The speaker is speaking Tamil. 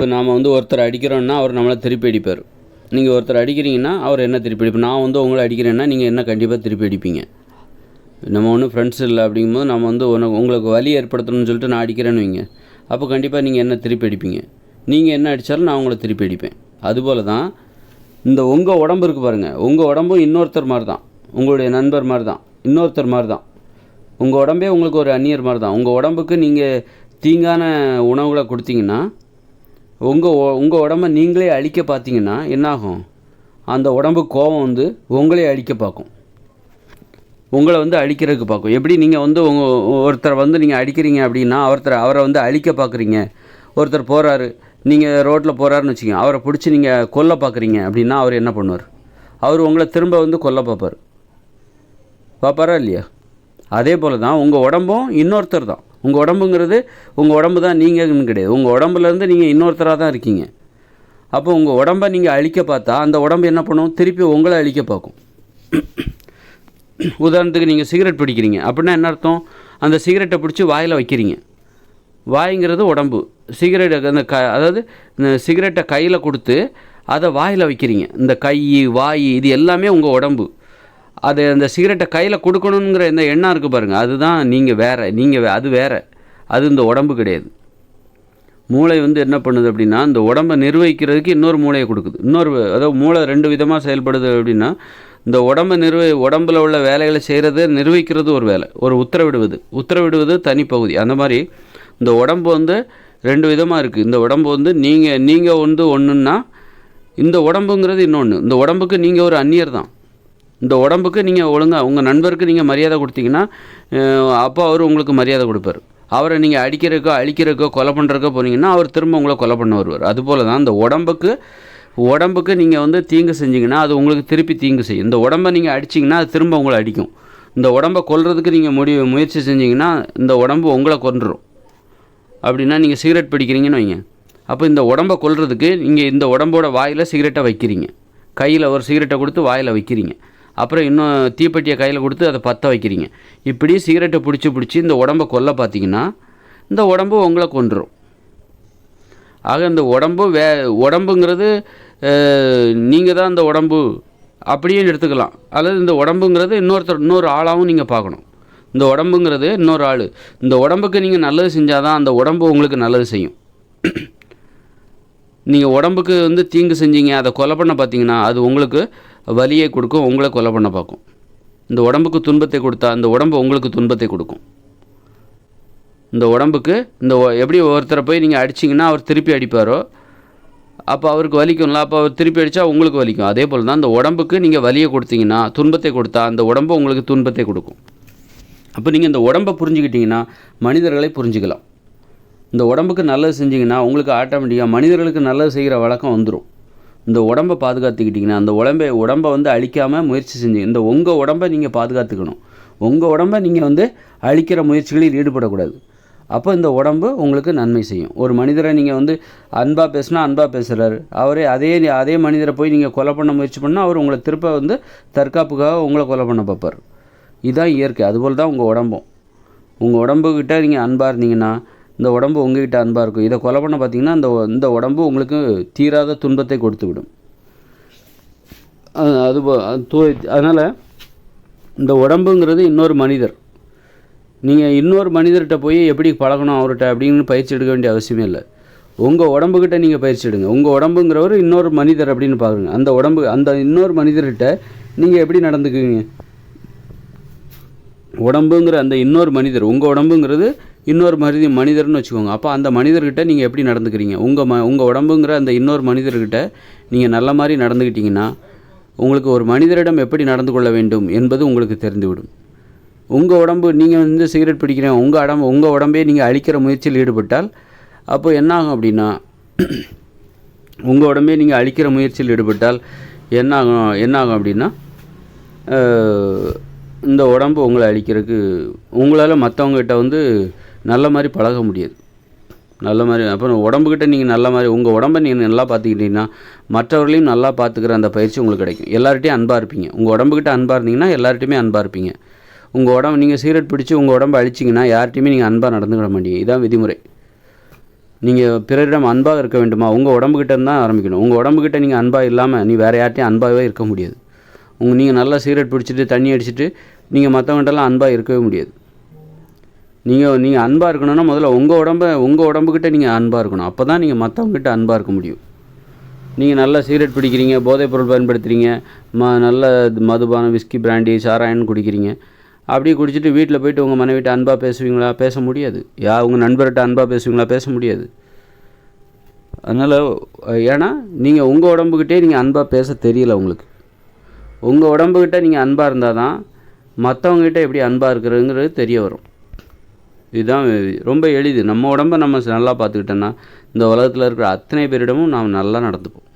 இப்போ நாம் வந்து ஒருத்தர் அடிக்கிறோன்னா அவர் நம்மளை திருப்பி அடிப்பார். நீங்கள் ஒருத்தர் அடிக்கிறீங்கன்னா அவர் என்ன திருப்பி அடிப்பார்? நான் வந்து உங்களை அடிக்கிறேன்னா நீங்கள் என்ன கண்டிப்பாக திருப்பி அடிப்பீங்க? நம்ம ஒன்றும் ஃப்ரெண்ட்ஸ் இல்லை அப்படிங்கும்போது நம்ம வந்து உனக்கு உங்களுக்கு வலி ஏற்படுத்தணும்னு சொல்லிட்டு நான் அடிக்கிறேன்னு வைங்க. அப்போ கண்டிப்பாக நீங்கள் என்ன திருப்பி அடிப்பீங்க? நீங்கள் என்ன அடித்தாலும் நான் உங்களை திருப்பி அடிப்பேன். அதுபோல் தான் இந்த உங்கள் உடம்பு இருக்குது பாருங்கள் உங்கள் உடம்பும் இன்னொருத்தர் மாதிரி தான் உங்களுடைய நண்பர் மாதிரி தான் இன்னொருத்தர் மாதிரி தான் உங்கள் உடம்பே உங்களுக்கு ஒரு அந்நியர் மாதிரி தான் உங்கள் உடம்புக்கு நீங்கள் தீங்கான உணவுகளை கொடுத்தீங்கன்னா உங்கள் உங்கள் உடம்ப நீங்களே அழிக்க பார்த்தீங்கன்னா என்னாகும்? அந்த உடம்பு கோபம் வந்து உங்களே அழிக்க பார்க்கும். உங்களை வந்து அழிக்கிறதுக்கு பார்க்கும். எப்படி நீங்கள் வந்து உங்கள் ஒருத்தரை வந்து நீங்கள் அடிக்கிறீங்க அப்படின்னா ஒருத்தர் அவரை வந்து அழிக்க பார்க்குறீங்க. ஒருத்தர் போகிறாரு நீங்கள் ரோட்டில் போகிறாருன்னு வச்சுக்கோங்க அவரை பிடிச்சி நீங்கள் கொல்ல பார்க்குறீங்க அப்படின்னா அவர் என்ன பண்ணுவார்? அவர் உங்களை திரும்ப வந்து கொல்ல பார்ப்பார். பார்ப்பாரா இல்லையா? அதே போல் தான் உங்கள் உடம்பும் இன்னொருத்தர் தான். உங்கள் உடம்புங்கிறது உங்கள் உடம்பு தான் நீங்கள்னு கிடையாது. உங்கள் உடம்புலேருந்து நீங்கள் இன்னொருத்தராக தான் இருக்கீங்க. அப்போ உங்கள் உடம்பை நீங்கள் அழிக்க பார்த்தா அந்த உடம்பு என்ன பண்ணும்? திருப்பி உங்களை அழிக்க பார்க்கும். உதாரணத்துக்கு நீங்கள் சிகரெட் பிடிக்கிறீங்க. அப்படின்னா என்ன அர்த்தம்? அந்த சிகரெட்டை பிடிச்சி வாயில் வைக்கிறீங்க. வாய்ங்கிறது உடம்பு. சிகரெட் அந்த க அதாவது இந்த சிகரெட்டை கையில் கொடுத்து அதை வாயில் வைக்கிறீங்க. இந்த கை வாய் இது எல்லாமே உங்கள் உடம்பு. அது அந்த சிகரெட்டை கையில் கொடுக்கணுங்கிற இந்த எண்ணம் இருக்குது பாருங்கள் அதுதான் நீங்கள் வேறு நீங்கள் அது வேறு. அது இந்த உடம்பு கிடையாது. மூளை வந்து என்ன பண்ணுது அப்படின்னா இந்த உடம்பை நிர்வகிக்கிறதுக்கு இன்னொரு மூளையை கொடுக்குது. இன்னொரு அதாவது மூளை ரெண்டு விதமாக செயல்படுது அப்படின்னா இந்த உடம்பை நிர்வ உடம்பில் உள்ள வேலைகளை செய்கிறது நிர்வகிக்கிறது ஒரு வேலை ஒரு உத்தரவிடுவது. உத்தரவிடுவது தனிப்பகுதி அந்த மாதிரி இந்த உடம்பு வந்து ரெண்டு விதமாக இருக்குது இந்த உடம்பு வந்து நீங்கள் நீங்கள் வந்து ஒன்றுன்னா இந்த உடம்புங்கிறது இன்னொன்று இந்த உடம்புக்கு நீங்கள் ஒரு அந்நியர் தான். இந்த உடம்புக்கு நீங்கள் ஒழுங்காக உங்கள் நண்பருக்கு நீங்கள் மரியாதை கொடுத்தீங்கன்னா அப்போ அவர் உங்களுக்கு மரியாதை கொடுப்பார். அவரை நீங்கள் அடிக்கிறக்கோ அழிக்கிறக்கோ கொலை பண்ணுறக்கோ போனீங்கன்னா அவர் திரும்ப உங்களை கொலை பண்ண வருவார். அதுபோல் தான் இந்த உடம்புக்கு உடம்புக்கு நீங்கள் வந்து தீங்கு செஞ்சீங்கன்னா அது உங்களுக்கு திருப்பி தீங்கு செய்யும். இந்த உடம்பை நீங்கள் அடிச்சிங்கன்னா அது திரும்ப உங்களை அடிக்கும். இந்த உடம்பை கொல்றதுக்கு நீங்கள் முடிவு முயற்சி செஞ்சீங்கன்னா இந்த உடம்பு உங்களை கொன்றுரும். அப்படின்னா நீங்கள் சிகரெட் பிடிக்கிறீங்கன்னு வைங்க. அப்போ இந்த உடம்பை கொல்றதுக்கு நீங்கள் இந்த உடம்போட வாயில் சிகரெட்டை வைக்கிறீங்க. கையில் ஒரு சிகரெட்டை கொடுத்து வாயில் வைக்கிறீங்க. அப்புறம் இன்னும் தீப்பெட்டியை கையில் கொடுத்து அதை பற்ற வைக்கிறீங்க. இப்படி சிகரெட்டை பிடிச்சி பிடிச்சி இந்த உடம்பை கொல்ல பார்த்தீங்கன்னா இந்த உடம்பு உங்களை கொன்றுரும் ஆக இந்த உடம்பு வே உடம்புங்கிறது நீங்கள் தான் இந்த உடம்பு அப்படியே எடுத்துக்கலாம். அல்லது இந்த உடம்புங்கிறது இன்னொருத்தர் இன்னொரு ஆளாகவும் நீங்கள் பார்க்கணும். இந்த உடம்புங்கிறது இன்னொரு ஆள். இந்த உடம்புக்கு நீங்கள் நல்லது செஞ்சால் தான் அந்த உடம்பு உங்களுக்கு நல்லது செய்யும். நீங்கள் உடம்புக்கு வந்து தீங்கு செஞ்சீங்க அதை கொலை பண்ண பார்த்தீங்கன்னா அது உங்களுக்கு வலியை கொடுக்கும் உங்களை கொலை பண்ண பார்க்கும். இந்த உடம்புக்கு துன்பத்தை கொடுத்தா அந்த உடம்பு உங்களுக்கு துன்பத்தை கொடுக்கும். இந்த உடம்புக்கு இந்த ஒ- எப்படி ஒருத்தரை போய் நீங்கள் அடிச்சிங்கன்னா அவர் திருப்பி அடிப்பாரோ? அப்போ அவருக்கு வலிக்கும்ல அப்போ அவர் திருப்பி அடித்தா உங்களுக்கு வலிக்கும். அதே போல் தான் இந்த உடம்புக்கு நீங்கள் வலியை கொடுத்தீங்கன்னா துன்பத்தை கொடுத்தா அந்த உடம்பு உங்களுக்கு துன்பத்தை கொடுக்கும். அப்போ நீங்கள் இந்த உடம்பை புரிஞ்சுக்கிட்டிங்கன்னா மனிதர்களை புரிஞ்சுக்கலாம். இந்த உடம்புக்கு நல்லது செஞ்சிங்கன்னா உங்களுக்கு ஆட்டோமேட்டிக்காக மனிதர்களுக்கு நல்லது செய்கிற வழக்கம் வந்துடும் இந்த உடம்பை பாதுகாத்துக்கிட்டிங்கன்னா அந்த உடம்பை உடம்பை வந்து அழிக்காமல் முயற்சி செஞ்சு இந்த உங்கள் உடம்பை நீங்கள் பாதுகாத்துக்கணும். உங்கள் உடம்பை நீங்கள் வந்து அழிக்கிற முயற்சிகளில் ஈடுபடக்கூடாது. அப்போ இந்த உடம்பு உங்களுக்கு நன்மை செய்யும். ஒரு மனிதரை நீங்கள் வந்து அன்பாக பேசுனா அன்பாக பேசுகிறாரு அவரே அதே அதே மனிதரை போய் நீங்கள் கொலை பண்ண முயற்சி பண்ணால் அவர் உங்களை திருப்ப வந்து தற்காப்புக்காக உங்களை கொலை பண்ண பார்ப்பார். இதுதான் இயற்கை. அதுபோல் தான் உங்கள் உடம்பும். உங்கள் உடம்புக்கிட்ட நீங்கள் அன்பாக இருந்தீங்கன்னா இந்த உடம்பு உங்ககிட்ட அன்பாக இருக்கும். இதை கொலை பண்ண பார்த்தீங்கன்னா இந்த இந்த உடம்பு உங்களுக்கு தீராத துன்பத்தை கொடுத்து விடும் அது தூ- அதனால் இந்த உடம்புங்கிறது இன்னொரு மனிதர். நீங்கள் இன்னொரு மனிதர்கிட்ட போய் எப்படி பழகணும் அவர்கிட்ட அப்படின்னு பயிற்சி எடுக்க வேண்டிய அவசியமே இல்லை. உங்கள் உடம்புக்கிட்ட நீங்கள் பயிற்சி எடுங்க. உங்கள் உடம்புங்கிறவர் இன்னொரு மனிதர் அப்படின்னு பாருங்க. அந்த உடம்பு அந்த இன்னொரு மனிதர்கிட்ட நீங்கள் எப்படி நடந்துக்குவீங்க? உடம்புங்கிற அந்த இன்னொரு மனிதர் உங்கள் உடம்புங்கிறது இன்னொரு மனித மனிதர்னு வச்சுக்கோங்க. அப்போ அந்த மனிதர்கிட்ட நீங்கள் எப்படி நடந்துக்கிறீங்க? உங்கள் ம உங்கள் உடம்புங்கிற அந்த இன்னொரு மனிதர்கிட்ட நீங்கள் நல்ல மாதிரி நடந்துக்கிட்டிங்கன்னா உங்களுக்கு ஒரு மனிதரிடம் எப்படி நடந்து கொள்ள வேண்டும் என்பது உங்களுக்கு தெரிந்துவிடும். உங்கள் உடம்பு நீங்கள் வந்து சிகரெட் பிடிக்கிறேன் உங்கள் உடம்பு உங்கள் உடம்பே நீங்கள் அழிக்கிற முயற்சியில் ஈடுபட்டால் அப்போது என்ன ஆகும் அப்படின்னா உங்கள் உடம்பே நீங்கள் அழிக்கிற முயற்சியில் ஈடுபட்டால் என்ன ஆகும் என்ன ஆகும் அப்படின்னா இந்த உடம்பு உங்களை அழிக்கிறதுக்கு உங்களால் மற்றவங்ககிட்ட வந்து நல்ல மாதிரி பழக முடியாது. நல்ல மாதிரி அப்புறம் உடம்புக்கிட்ட நீங்கள் நல்ல மாதிரி உங்கள் உடம்பை நீங்கள் நல்லா பார்த்துக்கிட்டீங்கன்னா மற்றவர்களையும் நல்லா பார்த்துக்கிற அந்த பயிற்சி உங்களுக்கு கிடைக்கும். எல்லார்ட்டையும் அன்பாக இருப்பீங்க. உங்கள் உடம்புக்கிட்ட அன்பாக இருந்தீங்கன்னா எல்லார்ட்டையுமே அன்பாக இருப்பீங்க. உங்கள் உடம்பு நீங்கள் சீரட் பிடிச்சி உங்கள் உடம்பு அழிச்சிங்கன்னா யார்கிட்டையுமே நீங்கள் அன்பாக நடந்துக்கிட மாட்டீங்க. இதான் விதிமுறை. நீங்கள் பிறரிடம் அன்பாக இருக்க வேண்டுமா? உங்கள் உடம்புக்கிட்ட தான் ஆரம்பிக்கணும். உங்கள் உடம்புக்கிட்ட நீங்கள் அன்பாக இல்லாமல் நீ வேறு யார்ட்டையும் அன்பாகவே இருக்க முடியாது. உங்கள் நீங்கள் நல்லா சீரட் பிடிச்சிட்டு தண்ணி அடிச்சுட்டு நீங்கள் மற்றவங்கள்ட்டலாம் அன்பாக இருக்கவே முடியாது. நீங்கள் நீங்கள் அன்பாக இருக்கணும்னா முதல்ல உங்கள் உடம்ப உங்கள் உடம்புக்கிட்ட நீங்கள் அன்பாக இருக்கணும். அப்போ தான் நீங்கள் மற்றவங்ககிட்ட அன்பாக இருக்க முடியும். நீங்கள் நல்லா சிகரெட் பிடிக்கிறீங்க போதைப் பொருள் பயன்படுத்துகிறீங்க ம நல்ல மதுபானம் விஸ்கி பிராண்டி சாராயன் குடிக்கிறீங்க. அப்படியே குடிச்சிட்டு வீட்டில் போயிட்டு உங்கள் மனைவிட்ட அன்பாக பேசுவீங்களா? பேச முடியாது. யா உங்கள் நண்பர்கிட்ட அன்பாக பேசுவீங்களா? பேச முடியாது. அதனால் ஏன்னா நீங்கள் உங்கள் உடம்புக்கிட்டே நீங்கள் அன்பாக பேச தெரியல உங்களுக்கு. உங்கள் உடம்புக்கிட்ட நீங்கள் அன்பாக இருந்தால் தான் மற்றவங்ககிட்ட எப்படி அன்பாக இருக்கிறதுங்கிறது தெரிய வரும். இதுதான் ரொம்ப எளிது. நம்ம உடம்ப நம்ம நல்லா பார்த்துக்கிட்டோன்னா இந்த உலகத்தில் இருக்கிற அத்தனை பேரிடமும் நாம் நல்லா நடந்துப்போம்.